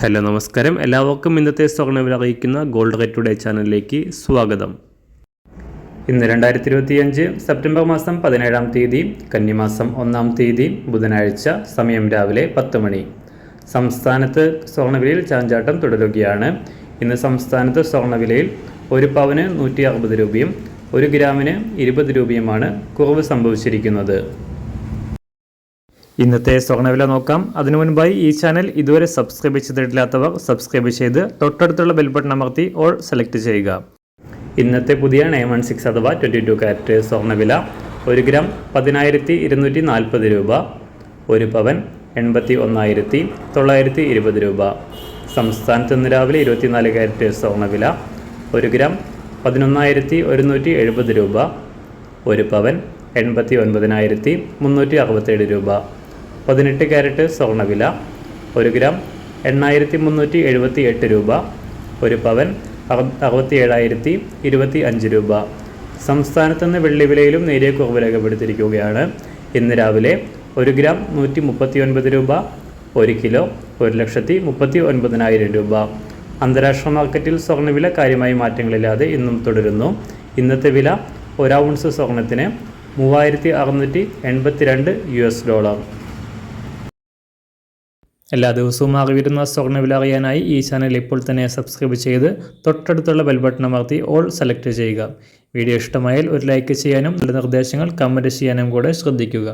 Hello നമസ്കാരം. എല്ലാവർക്കും ഇന്നത്തെ സ്വർണവില അറിയിക്കുന്ന ഗോൾഡ് റേറ്റ് ടുഡേ ചാനലിലേക്ക് സ്വാഗതം. ഇന്ന് രണ്ടായിരത്തി ഇരുപത്തിയഞ്ച് സെപ്റ്റംബർ മാസം പതിനേഴാം തീയതി കന്നിമാസം ഒന്നാം തീയതി ബുധനാഴ്ച സമയം രാവിലെ പത്ത് മണി. സംസ്ഥാനത്ത് സ്വർണവിലയിൽ ചാഞ്ചാട്ടം തുടരുകയാണ്. ഇന്ന് സംസ്ഥാനത്ത് സ്വർണവിലയിൽ ഒരു പവന് നൂറ്റി അറുപത് രൂപയും ഒരു ഗ്രാമിന് ഇരുപത് രൂപയുമാണ് കുറവ് സംഭവിച്ചിരിക്കുന്നത്. ഇന്നത്തെ സ്വർണവില നോക്കാം. അതിനു മുൻപായി ഈ ചാനൽ ഇതുവരെ സബ്സ്ക്രൈബ് ചെയ്തിട്ടില്ലാത്തവർ സബ്സ്ക്രൈബ് ചെയ്ത് തൊട്ടടുത്തുള്ള ബെൽ ബട്ടൺ അമർത്തി ഓൾ സെലക്ട് ചെയ്യുക. ഇന്നത്തെ പുതിയ നയൻ വൺ സിക്സ് അഥവാ ട്വന്റി ടു കാരറ്റ് സ്വർണവില ഒരു ഗ്രാം പതിനായിരത്തി ഇരുന്നൂറ്റി നാൽപ്പത് രൂപ ഒരു പവൻ എൺപത്തി ഒന്നായിരത്തി തൊള്ളായിരത്തി ഇരുപത് രൂപ. സംസ്ഥാനത്ത് ഇന്ന് രാവിലെ ഇരുപത്തിനാല് കാരറ്റ് സ്വർണവില ഒരു ഗ്രാം പതിനൊന്നായിരത്തി ഒരുന്നൂറ്റി എഴുപത് രൂപ ഒരു പവൻ എൺപത്തി ഒൻപതിനായിരത്തി മുന്നൂറ്റി അറുപത്തേഴ് രൂപ പതിനെട്ട് ക്യാരറ്റ് സ്വർണവില ഒരു ഗ്രാം എണ്ണായിരത്തി മുന്നൂറ്റി എഴുപത്തി എട്ട് രൂപ ഒരു പവൻ അറു- അറുപത്തി ഏഴായിരത്തി ഇരുപത്തി അഞ്ച് രൂപ. സംസ്ഥാനത്ത് നിന്ന് വെള്ളി വിലയിലും നേരിയ കുറവ് രേഖപ്പെടുത്തിയിരിക്കുകയാണ്. ഇന്ന് രാവിലെ ഒരു ഗ്രാം നൂറ്റി മുപ്പത്തി ഒൻപത് രൂപ ഒരു കിലോ ഒരു ലക്ഷത്തി മുപ്പത്തി ഒൻപതിനായിരം രൂപ. അന്താരാഷ്ട്ര മാർക്കറ്റിൽ സ്വർണവില കാര്യമായ മാറ്റങ്ങളില്ലാതെ ഇന്നും തുടരുന്നു. ഇന്നത്തെ വില ഒരു ഔൺസ് സ്വർണത്തിന് മൂവായിരത്തി അറുന്നൂറ്റി എൺപത്തിരണ്ട് യു എസ് ഡോളർ. എല്ലാ ദിവസവും അറിവിരുന്ന സ്വർണവില അറിയാനായി ഈ ചാനൽ ഇപ്പോൾ തന്നെ സബ്സ്ക്രൈബ് ചെയ്ത് തൊട്ടടുത്തുള്ള ബെൽ ബട്ടൺ അമർത്തി ഓൾ സെലക്ട് ചെയ്യുക. വീഡിയോ ഇഷ്ടമായാൽ ഒരു ലൈക്ക് ചെയ്യാനും നിർദ്ദേശങ്ങൾ കമന്റ് ചെയ്യാനും കൂടെ ശ്രദ്ധിക്കുക.